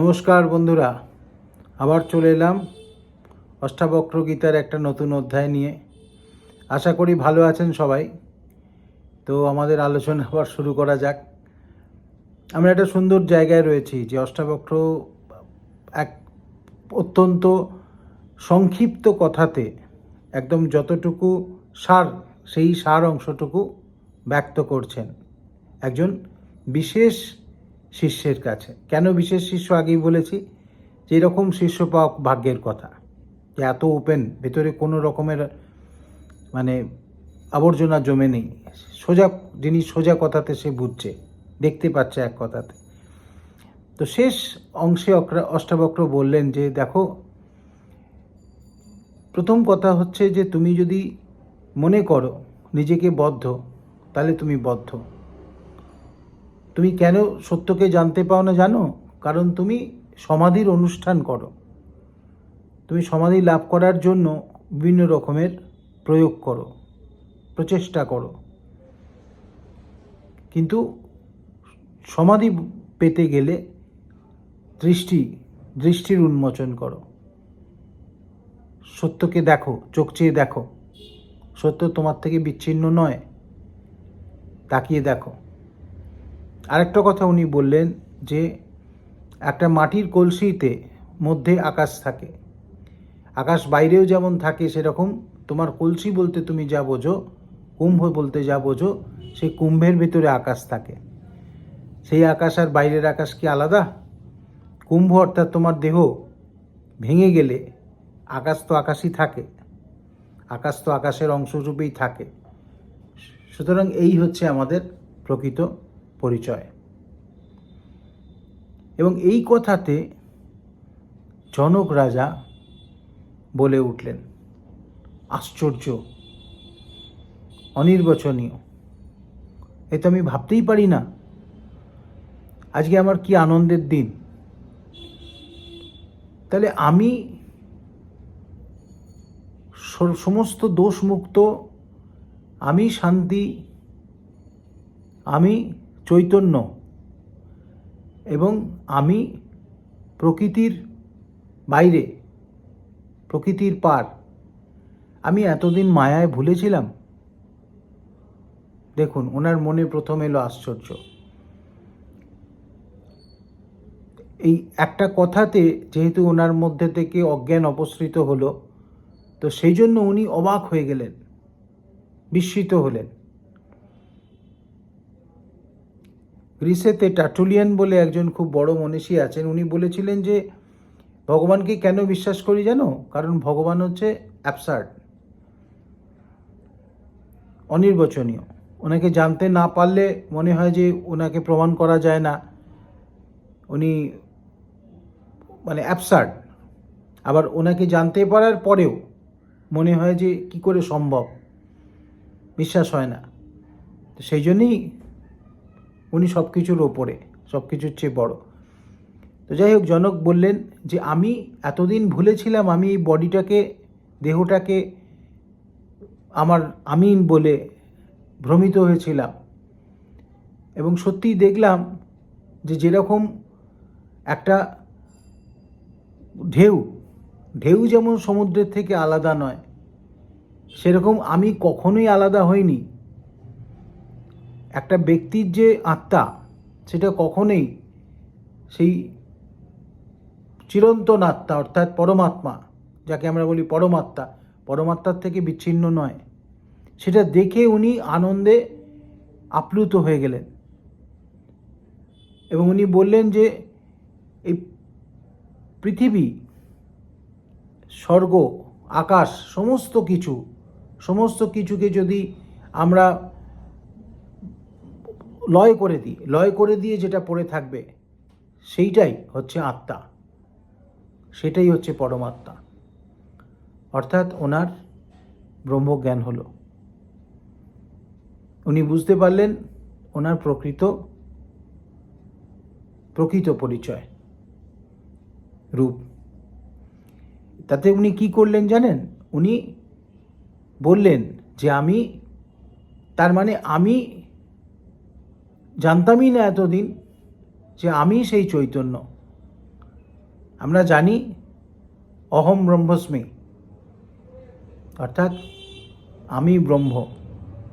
নমস্কার বন্ধুরা, আবার চলে এলাম অষ্টাবক্র গীতার একটা নতুন অধ্যায় নিয়ে। আশা করি ভালো আছেন সবাই। তো আমাদের আলোচনা আবার শুরু করা যাক। আমরা একটা সুন্দর জায়গায় রয়েছি যে অষ্টাবক্র এক অত্যন্ত সংক্ষিপ্ত কথাতে একদম যতটুকু সার, সেই সার অংশটুকু ব্যক্ত করছেন। একজন বিশেষ শিষ্যের কাছে। কেন বিশেষ শিষ্য আগেই বলেছি? যে এরকম শিষ্য পাওয়া ভাগ্যের কথা। যে এত ওপেন ভেতরে কোনো রকমের মানে আবর্জনা জমে নেই। সোজা, যিনি সোজা কথাতে সে বুঝছে, দেখতে পাচ্ছে এক কথাতে। তো শেষ অংশে অষ্টাবক্র বললেন যে, দেখো, প্রথম কথা হচ্ছে যে, তুমি যদি মনে করো নিজেকে বদ্ধ, তাহলে তুমি বদ্ধ। তুমি কেন সত্যকে জানতে পাও না জানো? কারণ তুমি সমাধির অনুষ্ঠান করো। তুমি সমাধি লাভ করার জন্য বিভিন্ন রকমের প্রয়োগ করো, প্রচেষ্টা করো। কিন্তু সমাধি পেতে গেলে দৃষ্টি, দৃষ্টির উন্মোচন করো। সত্যকে দেখো, চোখ চেয়ে দেখো। সত্য তোমার থেকে বিচ্ছিন্ন নয়, তাকিয়ে দেখো। আরেকটা কথা উনি বললেন যে একটা মাটির কলসিতে মধ্যে আকাশ থাকে। আকাশ বাইরেও যেমন থাকে সেরকম তোমার কলসি বলতে তুমি যা বোঝো, কুম্ভ বলতে যা বোঝো, সেই কুম্ভের ভিতরে আকাশ থাকে। সেই আকাশ আর বাইরের আকাশ কি আলাদা? কুম্ভ অর্থাৎ তোমার দেহ ভেঙে গেলে আকাশ তো আকাশই থাকে, আকাশ তো আকাশের অংশরূপেই থাকে। সুতরাং এই হচ্ছে আমাদের প্রকৃত পরিচয়। এবং এই কথাতে জনক রাজা বলে উঠলেন, আশ্চর্য, অনির্বচনীয়। এ তো আমি ভাবতেই পারি না। আজকে আমার কি আনন্দের দিন। তাহলে আমি সমস্ত দোষমুক্ত, আমি শান্তি, আমি চৈতন্য এবং আমি প্রকৃতির বাইরে, প্রকৃতির পার। আমি এতদিন মায়ায় ভুলেছিলাম। দেখুন, ওনার মনে প্রথম এলো আশ্চর্য। এই একটা কথাতে যেহেতু ওনার মধ্যে থেকে অজ্ঞান অপসৃত হলো, তো সেই জন্য উনি অবাক হয়ে গেলেন, বিস্মিত হলেন। গ্রিসেতে টাটুলিয়ান বলে একজন খুব বড় মনীষী আছেন, উনি বলেছিলেন যে, ভগবানকে কেন বিশ্বাস করি জানো? কারণ ভগবান হচ্ছে অ্যাবসার্ড অনির্বচনীয়। ওনাকে জানতে না পারলে মনে হয় যে ওনাকে প্রমাণ করা যায় না। উনি মানে অ্যাবসার্ড আবার ওনাকে জানতে পারার পরেও মনে হয় যে কি করে সম্ভব? বিশ্বাস হয় না। তো সেই জন্যই উনি সব কিছুর ওপরে সব কিছুর চেয়ে বড়। তো যাই হোক, জনক বললেন যে, আমি এতদিন ভুলেছিলাম আমি এই বডিটাকে, দেহটাকে, আমার আমিন বলে ভ্রমিত হয়েছিলাম। এবং সত্যিই দেখলাম যে, যেরকম একটা ঢেউ ঢেউ যেমন সমুদ্রের থেকে আলাদা নয়, সেরকম আমি কখনোই আলাদা হইনি। একটা ব্যক্তির যে আত্মা, সেটা কখনোই সেই চিরন্তন আত্মা, অর্থাৎ পরমাত্মা, যাকে আমরা বলি পরমাত্মা, পরমাত্মার থেকে বিচ্ছিন্ন নয়, সেটা দেখে উনি আনন্দে আপ্লুত হয়ে গেলেন। এবং উনি বললেন যে, এই পৃথিবী, স্বর্গ, আকাশ, সমস্ত কিছু, সমস্ত কিছুকে যদি আমরা লয় করে দিই লয় করে দিয়ে যেটা পড়ে থাকবে, সেইটাই হচ্ছে আত্মা। সেটাই হচ্ছে পরমাত্মা। অর্থাৎ ওনার ব্রহ্মজ্ঞান হলো। উনি বুঝতে পারলেন ওনার প্রকৃত প্রকৃত পরিচয়, রূপ। তাতে উনি কি করলেন জানেন? উনি বললেন যে আমি, তার মানে আমি জানতামই না এতদিন যে আমি সেই চৈতন্য। আমরা জানি অহম ব্রহ্মস্মি। অর্থাৎ আমি ব্রহ্ম,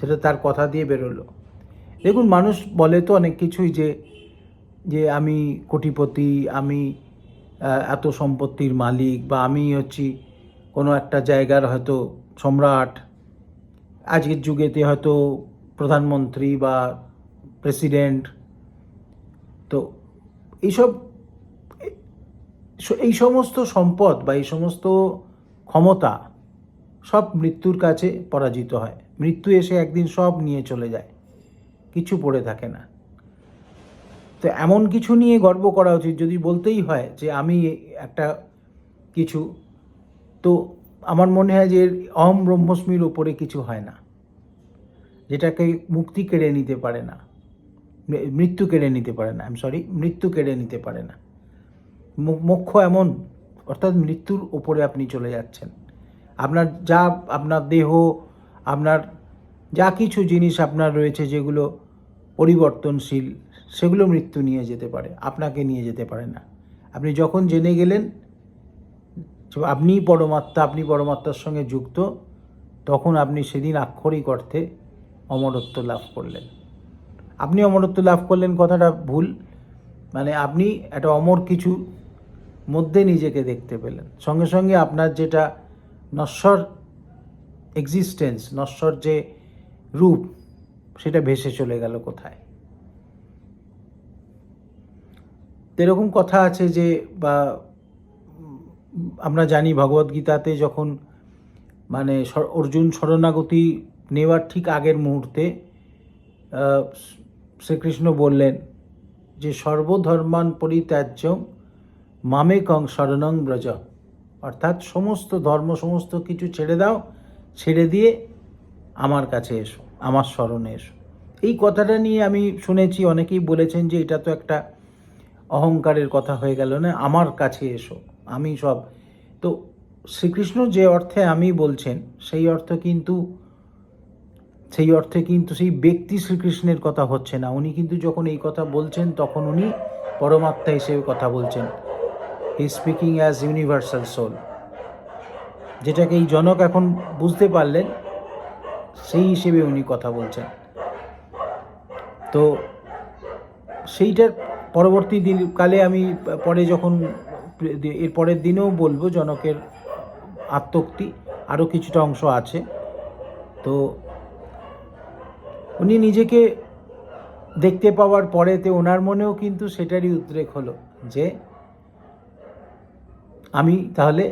সেটা তার কথা দিয়ে বেরোলো। দেখুন, মানুষ বলে তো অনেক কিছুই যে যে আমি কোটিপতি, আমি এত সম্পত্তির মালিক, বা আমি হচ্ছি কোনো একটা জায়গার হয়তো সম্রাট। আজকের যুগেতে হয়তো প্রধানমন্ত্রী বা প্রেসিডেন্ট, তো এইসব, এই সমস্ত সম্পদ বা এই সমস্ত ক্ষমতা সব মৃত্যুর কাছে পরাজিত হয়। মৃত্যু এসে একদিন সব নিয়ে চলে যায়, কিছু পড়ে থাকে না। তো এমন কিছু নিয়ে গর্ব করা উচিত, যদি বলতেই হয় যে আমি একটা কিছু, তো আমার মনে হয় যে অহম ব্রহ্মস্মির ওপরে কিছু হয় না, যেটাকে মুক্তি কেড়ে নিতে পারে না। মৃত্যু কেড়ে নিতে পারে না আই সরি মৃত্যু কেড়ে নিতে পারে না। মোক্ষ এমন, অর্থাৎ মৃত্যুর ওপরে আপনি চলে যাচ্ছেন। আপনার যা, আপনার দেহ, আপনার যা কিছু জিনিস আপনার রয়েছে যেগুলো পরিবর্তনশীল, সেগুলো মৃত্যু নিয়ে যেতে পারে, আপনাকে নিয়ে যেতে পারে না। আপনি যখন জেনে গেলেন আপনি পরমাত্মা, আপনি পরমাত্মার সঙ্গে যুক্ত, তখন আপনি সেদিন আক্ষরিক অর্থে অমরত্ব লাভ করলেন। আপনি অমরত্ব লাভ করলেন কথাটা ভুল। মানে আপনি একটা অমর কিছু মধ্যে নিজেকে দেখতে পেলেন। সঙ্গে সঙ্গে আপনার যেটা নশ্বর এক্সিস্টেন্স নশ্বর যে রূপ, সেটা ভেসে চলে গেল কোথায়? এরকম কথা আছে যে, বা আমরা জানি ভগবদ্গীতাতে যখন মানে অর্জুন শরণাগতি নেওয়ার ঠিক আগের মুহূর্তে শ্রীকৃষ্ণ বললেন, যে সর্বধর্মান পরিত্যাজ্য মামেকং শরণং ব্রজ। অর্থাৎ সমস্ত ধর্ম, সমস্ত কিছু ছেড়ে দাও, ছেড়ে দিয়ে আমার কাছে এসো, আমার স্মরণে এসো। এই কথাটা নিয়ে আমি শুনেছি, অনেকেই বলেছেন যে এটা তো একটা অহংকারের কথা হয়ে গেল না, আমার কাছে এসো, আমি সব। তো শ্রীকৃষ্ণ যে অর্থে আমি বলছেন, সেই অর্থ কিন্তু সেই অর্থে কিন্তু সেই ব্যক্তি শ্রীকৃষ্ণের কথা হচ্ছে না। উনি কিন্তু যখন এই কথা বলছেন, তখন উনি পরমাত্মা হিসেবে কথা বলছেন। He speaking as universal soul যেটাকে এই জনক এখন বুঝতে পারলেন, সেই হিসেবে উনি কথা বলছেন। তো সেইটার পরবর্তী দিন কালে আমি পরে যখন, এর পরের দিনেও বলব, জনকের আত্মোক্তি আরও কিছুটা অংশ আছে। তো উনি নিজেকে দেখতে পাওয়ার পরেতে ওনার মনেও কিন্তু সেটারই উদ্রেক হলো যে, আমি তাহলে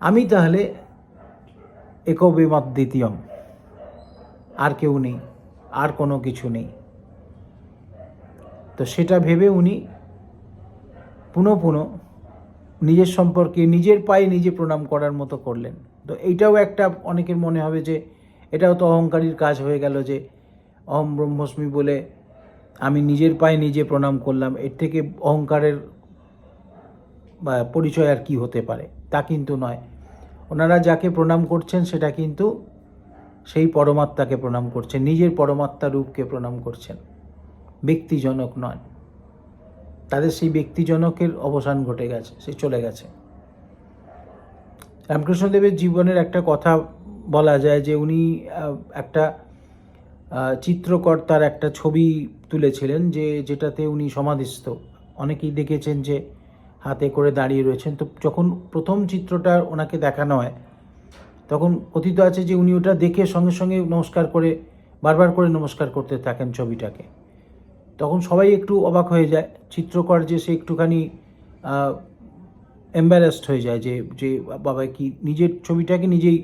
আমি তাহলে একবিমত দ্বিতীয়ম। আর কেউ নেই, আর কোনো কিছু নেই। তো সেটা ভেবে উনি পুনঃ পুনঃ নিজের সম্পর্কে নিজের পায়ে নিজে প্রণাম করার মতো করলেন। তো এইটাও একটা অনেকের মনে হবে যে এটাও তো অহংকারীর কাজ হয়ে গেল যে অহম ব্রহ্মস্মি বলে আমি নিজের পায়ে নিজে প্রণাম করলাম। এর থেকে অহংকারের পরিচয় আর কি হতে পারে? তা কিন্তু নয়। ওনারা যাকে প্রণাম করছেন, সেটা কিন্তু সেই পরমাত্মাকে প্রণাম করছেন। নিজের পরমাত্মা রূপকে প্রণাম করছেন। ব্যক্তিজনক নয়। তাদের সেই ব্যক্তিজনকের অবসান ঘটে গেছে, সে চলে গেছে। রামকৃষ্ণদেবের জীবনের একটা কথা বলা যায় যে উনি একটা আহ, চিত্রকর তার একটা ছবি তুলেছিলেন যে যেটাতে উনি সমাধিস্থ। অনেকেই দেখেছেন যে হাতে করে দাঁড়িয়ে রয়েছেন। তো যখন প্রথম চিত্রটা ওনাকে দেখানো হয় তখন কথিত আছে যে উনি ওটা দেখে সঙ্গে সঙ্গে নমস্কার করে বারবার করে নমস্কার করতে থাকেন ছবিটাকে। তখন সবাই একটু অবাক হয়ে যায়। চিত্রকর যে সে একটুখানি এম্বারেসড হয়ে যায় যে যে বাবা কি নিজের ছবিটাকে নিজেই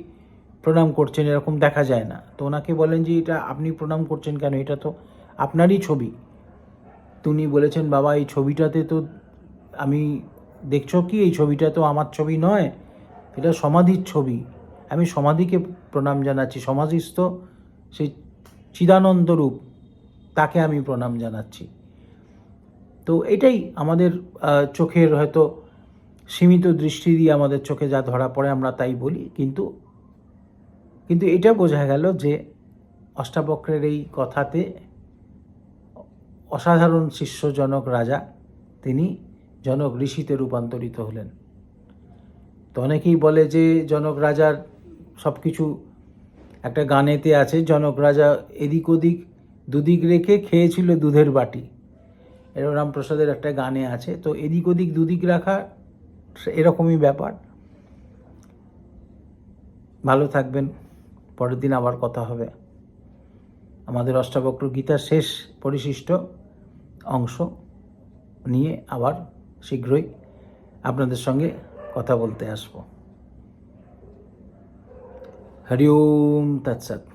প্রণাম করছেন এরকম দেখা যায় না। তো ওনাকে বলেন যে, এটা আপনি প্রণাম করছেন কেন? এটা তো আপনারই ছবি। তো উনি বলেছেন, বাবা, এই ছবিটাতে তো আমি, দেখছ কি, এই ছবিটা তো আমার ছবি নয়। এটা সমাধির ছবি। আমি সমাধিকে প্রণাম জানাচ্ছি। সমাধিস্থ সেই চিদানন্দ রূপ, তাকে আমি প্রণাম জানাচ্ছি। তো এটাই আমাদের চোখের হয়তো সীমিত দৃষ্টি দিয়ে আমাদের চোখে যা ধরা পড়ে, আমরা তাই বলি। কিন্তু কিন্তু এটা বোঝা গেল যে অষ্টাবক্রের এই কথাতে অসাধারণ শিষ্যজনক রাজা, তিনি জনক ঋষিতে রূপান্তরিত হলেন। তো অনেকেই বলে যে জনক রাজার সব কিছু একটা গানেতে আছে, জনক রাজা এদিক ওদিক, দুদিক রেখে খেয়েছিল দুধের বাটি। এরকম রামপ্রসাদের একটা গানে আছে, তো এদিক ওদিক, দুদিক রাখা এরকমই ব্যাপার। ভালো থাকবেন। পরের দিন আবার কথা হবে। আমাদের অষ্টাবক্র গীতার শেষ পরিশিষ্ট অংশ নিয়ে আবার শীঘ্রই আপনাদের সঙ্গে কথা বলতে আসব। হরিওম ওম, তৎসৎ।